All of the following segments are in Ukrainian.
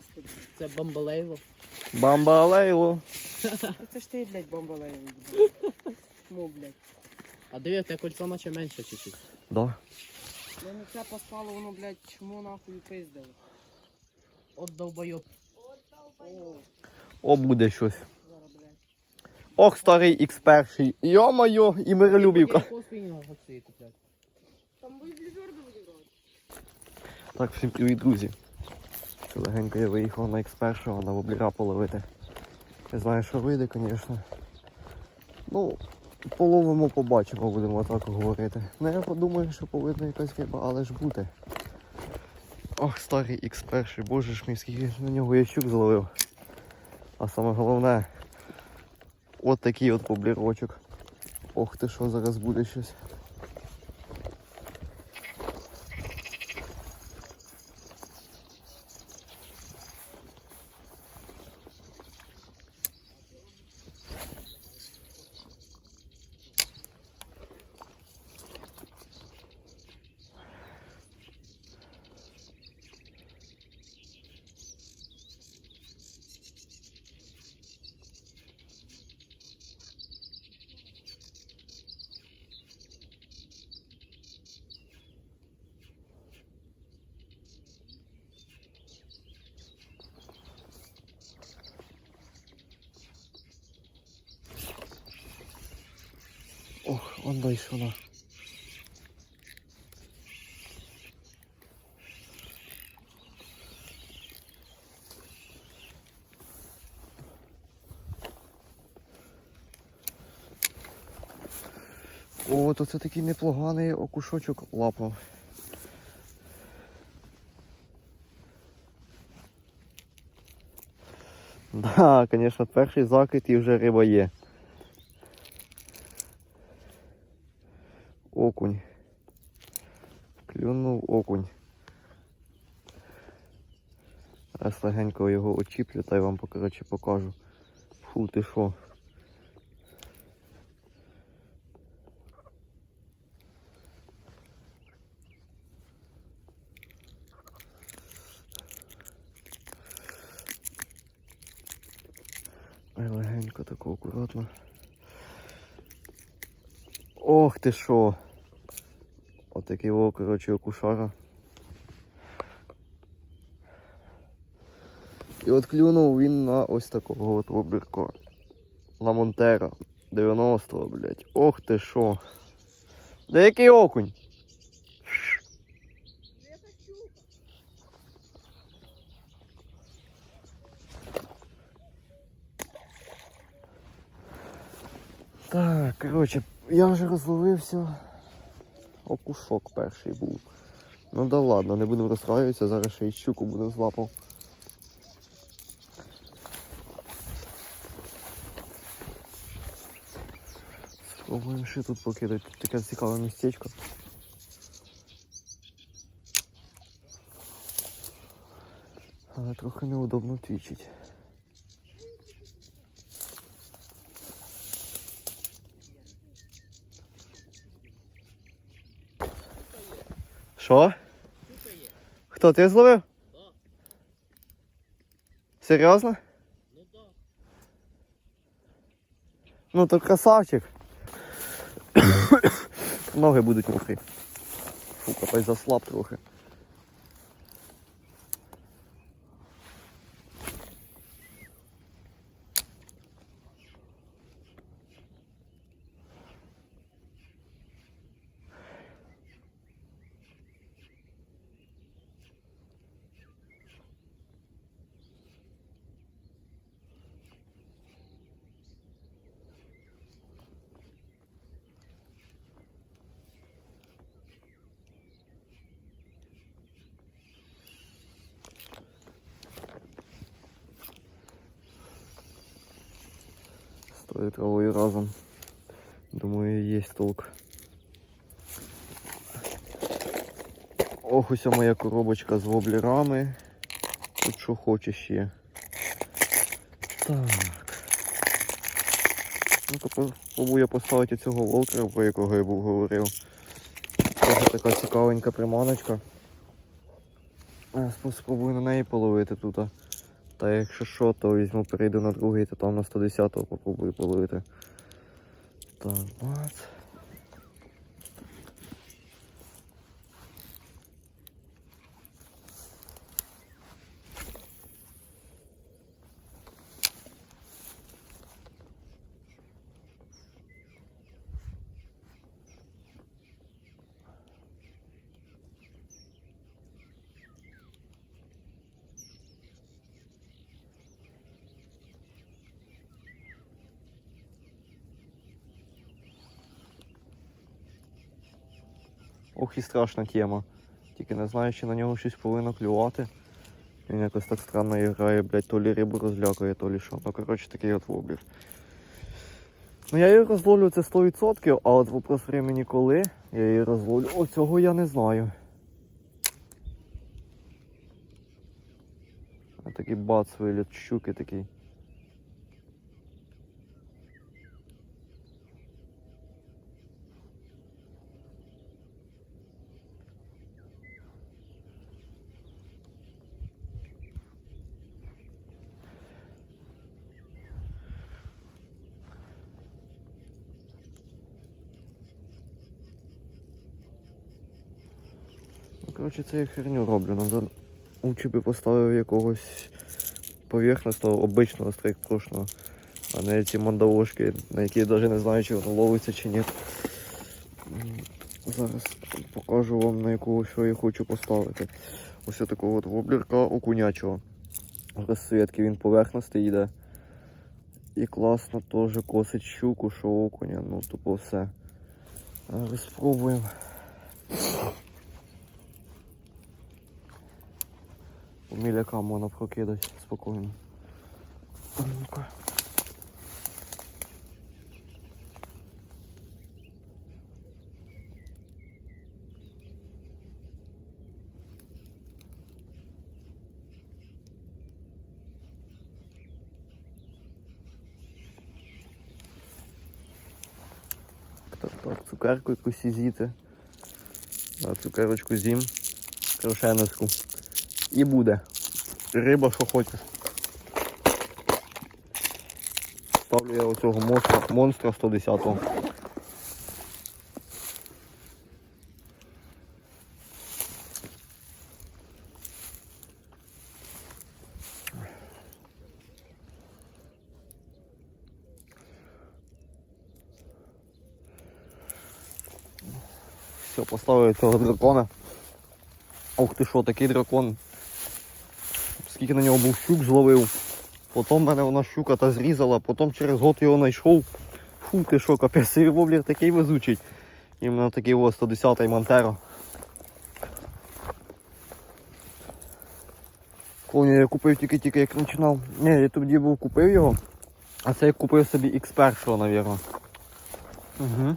Господи. Це бомбалейло. Бамбалейло. Це ж ти, блядь, бомбалею. Ну, блядь. А диви, те кольцо наче менше чуть-чуть. Да. Мене це поспало, воно, блядь, чому нахуй пиздило. От довбойоб. О, О, буде щось. зараз, блядь. Ох, старий X1. Йо-моє, і миролюбівка. Там будь ближорби буде. Так, всім привіт, друзі. Легенько я виїхав на X1 на вобліра половити. Не знаю, що вийде, звісно. Ну, половимо, побачимо, будемо так говорити. Не я подумаю, що повинна якась риба, але ж буде. Ох, старий X1, боже ж мій, скільки на нього я щук зловив. А саме головне, от такий от воблірочок. Ох ти що, зараз буде щось. Ох, он дай вона. О, то це такий непоганий окушочок лапав. Да, звісно, перший закид і вже риба є. Окунь. Клюнув окунь. Зараз легенько його очіплю та й вам коротше, покажу. Фу, ти що. Легенько тако акуратно. Ох ти що. Отакий о, коротше, окушара. І от клюнув він на ось такого от обірка. На Монтера. 90-го, блядь. Ох ти що. Де який окунь? Так, коротше, я вже розловився. Окушок перший був. Ну да ладно, не будемо розстраюватися, зараз ще й щуку буде злапав. Спробуємо ще тут покидати. Тут таке цікаве містечко. Але трохи неудобно твічить. Що? Хто ти зловив? Да. Серйозно? Ну да. Ну то красавчик. Ноги будуть мокрі. Фу, капець заслаб трохи. З тою травою разом. Думаю, є толк. Ох, ось моя коробочка з воблерами. Тут що хочеш ще. Так. Ну-ка спробую поставити цього волкера, про якого я був говорив. Ось така цікавенька приманочка. А, спробую на неї половити тут. Та якщо що, то візьму, перейду на другий, то там на 110-го попробую половити. Так, бац. Ох і страшна тема. Тільки не знаю, чи на нього щось повинно клювати. Він якось так странно грає, блядь, то лі рибу розлякує, то лі що. Ну, коротше, такий от воблір. Ну я її розловлю це 100%, а от вопрос времени коли я її розловлю. О, цього я не знаю. Такий бац виліт щуки такий. Коротше, це я херню роблю. Надо лучше би поставив якогось поверхностного, обичного стрейкпрошного, а не ці мандавошки, на які я навіть не знаю, чи воно ловиться чи ні. Зараз покажу вам на якого що я хочу поставити. Ось такого от воблерка окунячого. Розсвітки він поверхностий йде. І класно теж косить щуку, що окуня, ну тупо все. Зараз спробуємо. Міляка можна прокидати спокійно. Так, так, цукерку якусь з'їти. А цукерочку з'їм. Крошеночку. І буде. Риба, що хочеш. Ставлю я оцього монстра, монстра 110-го. Все, поставив цього дракона. Ух ти що, такий дракон. Скільки на нього був щук зловив. Потім мене вона щука та зрізала, потім через год його знайшов. Фу, ти що, капець, воблер такий везучий. Іменно такий ось 110-й Монтеро. Коня я купив тільки-тільки як починав. Ні, я тоді був купив його, а це я купив собі X1, мабуть. Угу.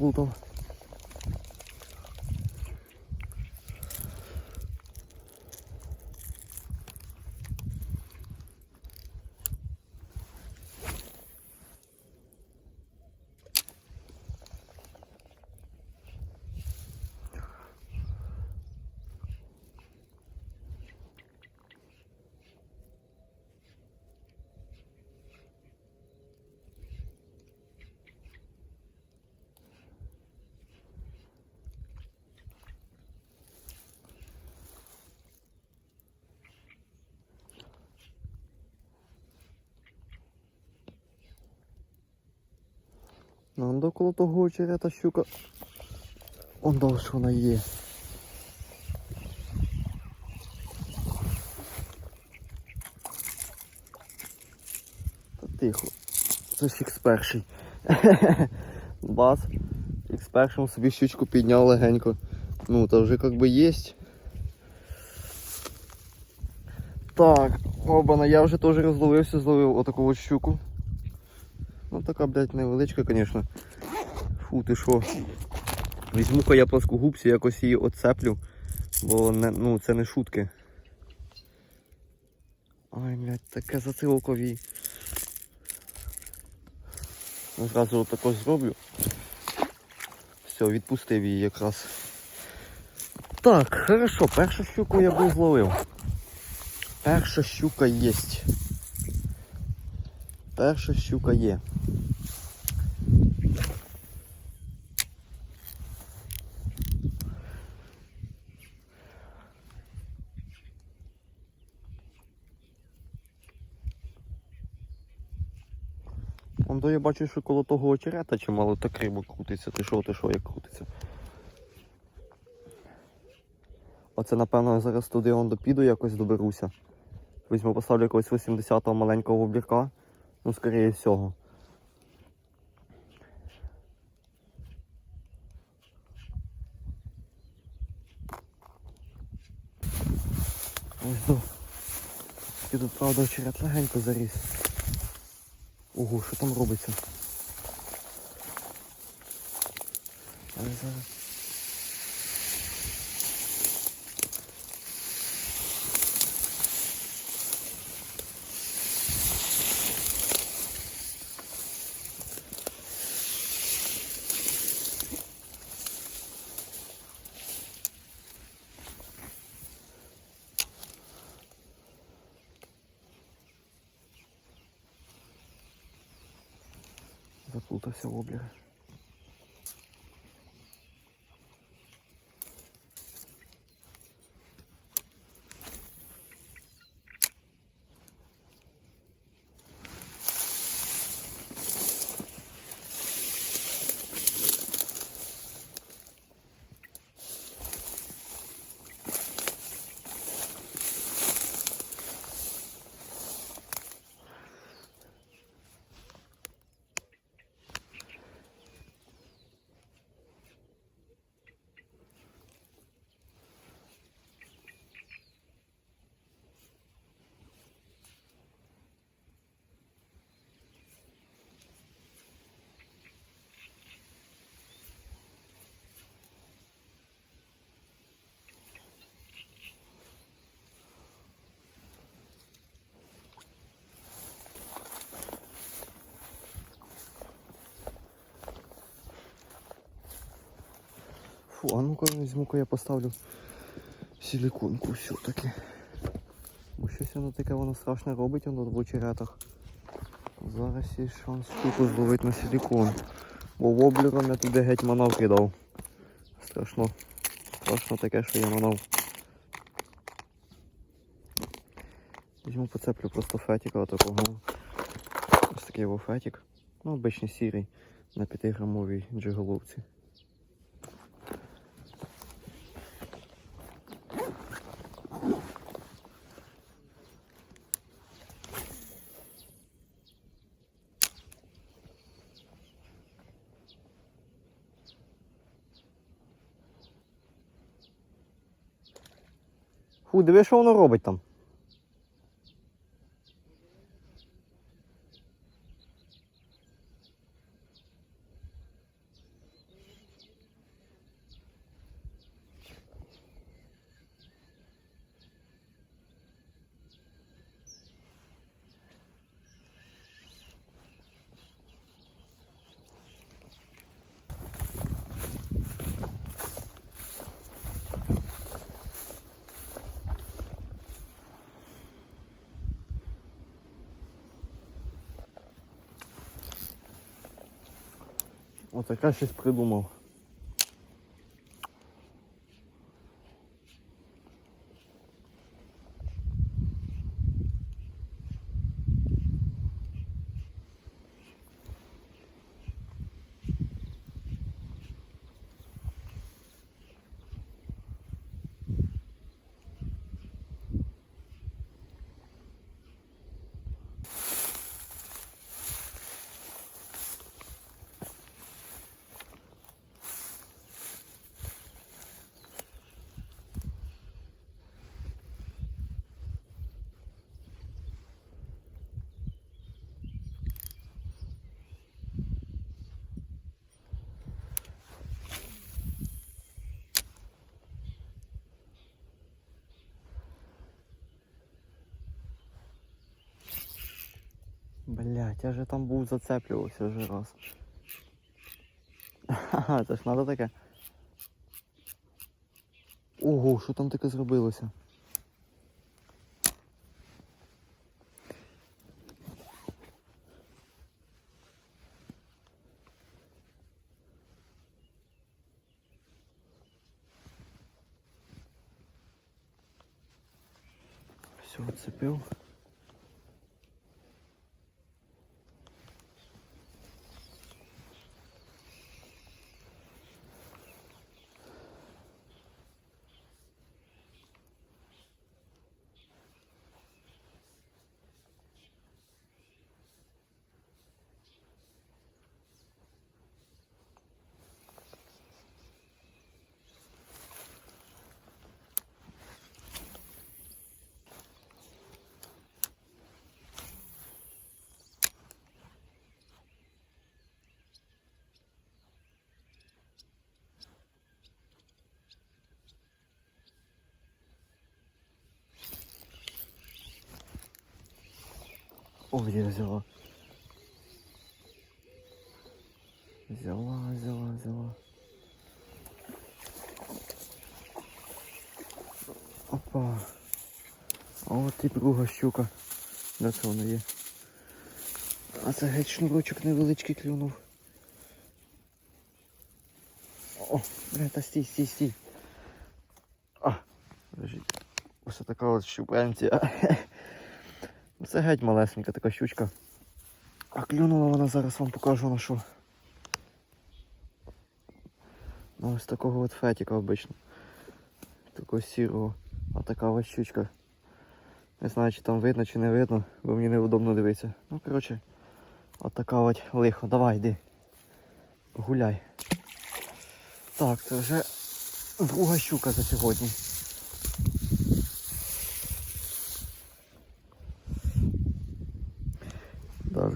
Воблера заплутав. Ну, до коло того очерета щука. Он далі вона є. Та тихо. Це ж ікс перший. Бас. Ікс першим собі щучку підняв легенько. Ну, та вже як би єсть. Так, обана, я вже теж розловився, зловив отаку от щуку. Ну така, блядь, невеличка, звісно. Фу, ти що? Візьму-ка я плоскогубцю, якось її оцеплю, бо не, ну, це не шутки. Ай, блядь, таке зацилкові. Зразу отако зроблю. Все, відпустив її якраз. Так, хорошо, першу щуку я був зловив. Перша щука є. Перша щука є. Он то я бачу, що коло того очерета чимало так риба крутиться. Ти що, ти що, як крутиться? Оце, напевно, зараз туди он допіду, якось доберуся. Візьму, поставлю якогось 80-го маленького вобірка. Ну, скоріше всього. Ось до. І тут, правда, очерет легенько заріс. Ого, що там робиться? Але зараз. Заплутався в Фу, а ну-ка візьму-ка я поставлю силиконку все-таки. Бо щось воно таке воно страшне робить воно в очеретах. Зараз є шанс штуку зловити на силикон. Бо воблером я туди геть манав кидав. Страшно. Страшно таке, що я манав. Візьму поцеплю просто фетіка отакого. Ось такий його фетік. Ну, обичний сірий на 5-грамовій джиголовці. Диви, що воно робить там. Отаке щось придумав. Блять, я же там був зацеплювався вже раз. Ха, це ж надо таке. Ого, що там таке зробилося? Все, отцепив. О, я взяла. Взяла, взяла, взяла. Опа. А от і друга щука. Де це вона є? А це геть шнурочок невеличкий клюнув. О, бля, та стій, стій, стій. А, лежить. Ось така от щупенція. Це геть малесенька така щучка. А клюнула вона зараз вам покажу на що. Ну ось такого от фетіка обично. Такого сірого. А така ось щучка. Не знаю, чи там видно, чи не видно, бо мені неудобно дивитися. Ну, коротше, от от лихо. Давай, йди. Гуляй. Так, це вже друга щука за сьогодні.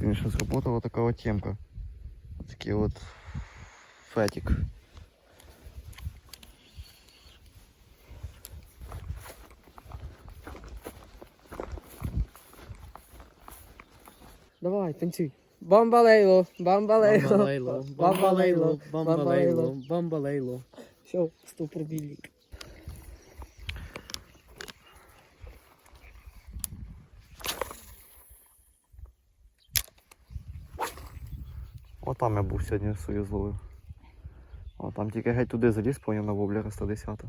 Конечно, сработала такая вот темка. Вот такие вот фетик. Давай, танцюй. Бамбалейло, бамбалейло. Бамбалейло, бамбалейло, бамбалейло, бамбалейло. Все, стопробільник. О, там я був сьогодні свою зловив. О, там тільки геть туди заліз, поняв на воблера 110.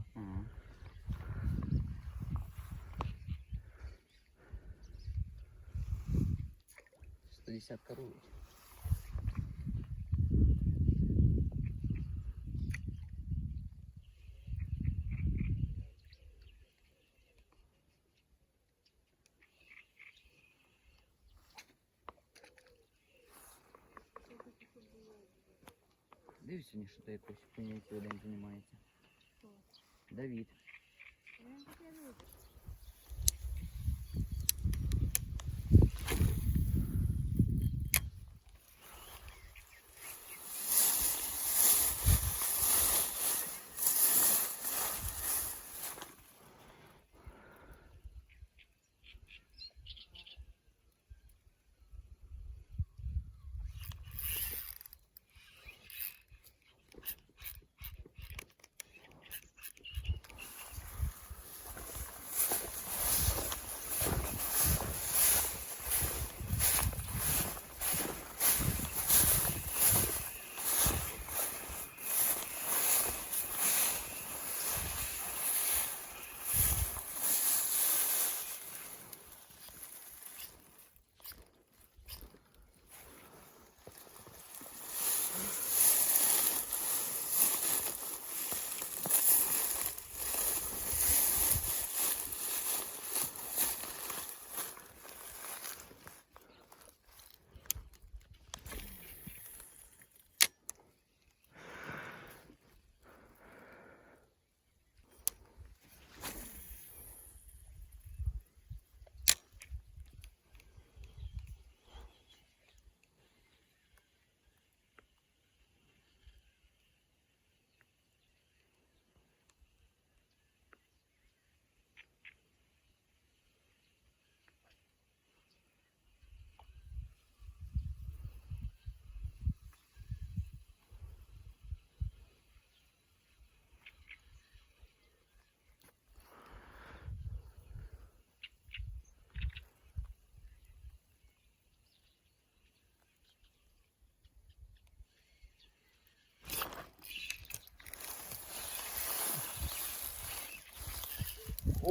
Сто десятка рулить. Сьогодні, що то якось цілий день займається. Давід.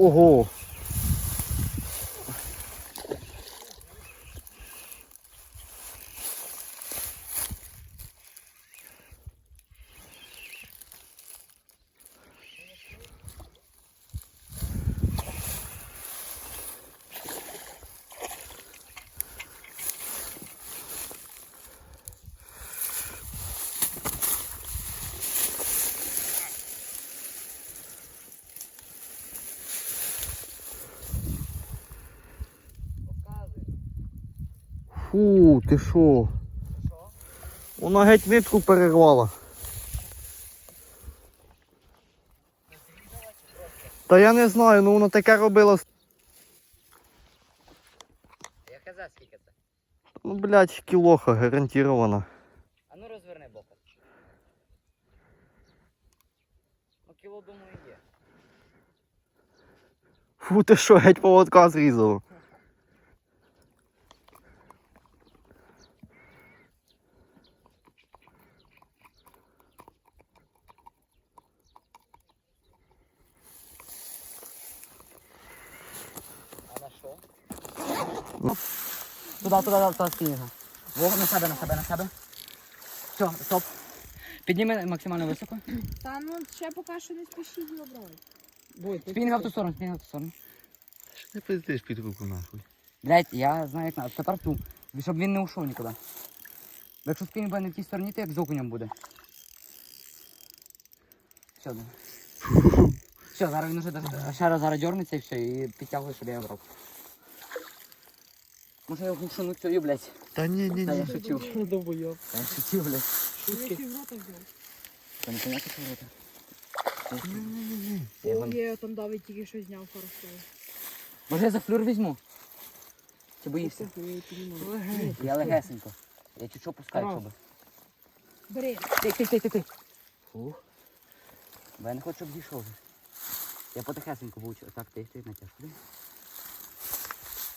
Ого! Фу, ти що? Вона геть нитку перервала. Та я не знаю, ну вона таке робила. Я казав, скільки це. Ну, блядь, кілоха гарантірована. А ну розверни боком. Ну кіло, думаю, є. Фу, ти що, геть поводка зрізала. Туди, туди, туди, спінінга. Во, на себе, на себе, на себе. Все, стоп. Підніми максимально високо. Та ну ще поки що не спішіть. Будь, Спінінга в ту сторону, спінінга в ту сторону. Не пиздиш під руку нахуй. Блять, я знаю як надо. Тепер ту. Щоб він не ушов нікуди. Якщо спінінг буде не в тій стороні, то як з окунем буде. Все. Все, зараз він уже даже- ще раз зараз дернеться і все, і підтягує, щоб я його брав. Може я глушину цю, блядь. Та ні, ні, Та я шучу. Довбойоб. Та я шучу, блядь. Взяв. Та не понятно, що це. О, Я вам- я там давить тільки що зняв хорошо. Може я за флюр візьму? Чи боїшся? Я легесенько. Я чуть-чуть пускаю, щоб. Бери. Ти, ти, ти, ти, ти. Фух. Бо я не хочу, щоб дійшов. Я потихесенько буду. Так, ти, ти натяжку.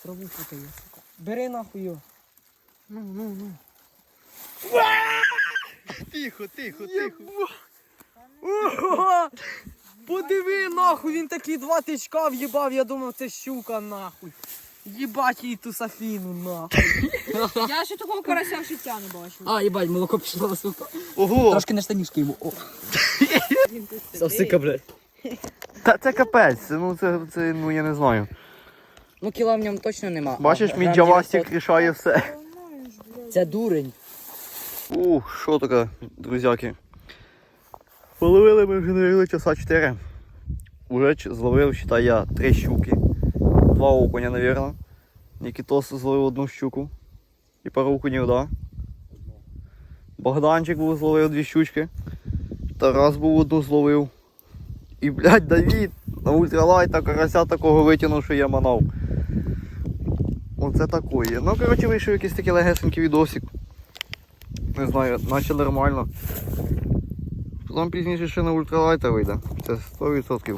Траву футає, сука. Бери нахуй його. Ну, ну, ну. Тихо, тихо, тихо. Ого! Подиви нахуй, він такі два тичка в'їбав, я думав це щука нахуй. Їбать їй ту Сафіну нахуй. Я ще такого карася в життя не бачив. А, їбать, молоко пішло, сука. Ого! Трошки на штанішки йому. О. Сосика, блядь. Та це капець, ну це, це, ну я не знаю. Ну кіла в ньому точно нема. Бачиш, мій джавастик рішає все. Це дурень. Ух, що таке, друзяки. Половили ми вже наверное, часа 4. Уже зловив, считай я, три щуки. Два окуня, наверное. Нікітос зловив одну щуку. І пару окунів, да. Богданчик був зловив дві щучки. Тарас був одну зловив. І, блядь, Давід на ультралайта карася такого витягнув, що я манав. Оце такое. Ну, коротше, вийшов якийсь такий легесенький відосик. Не знаю, наче нормально. Потім пізніше ще на ультралайта вийде. Це 100%.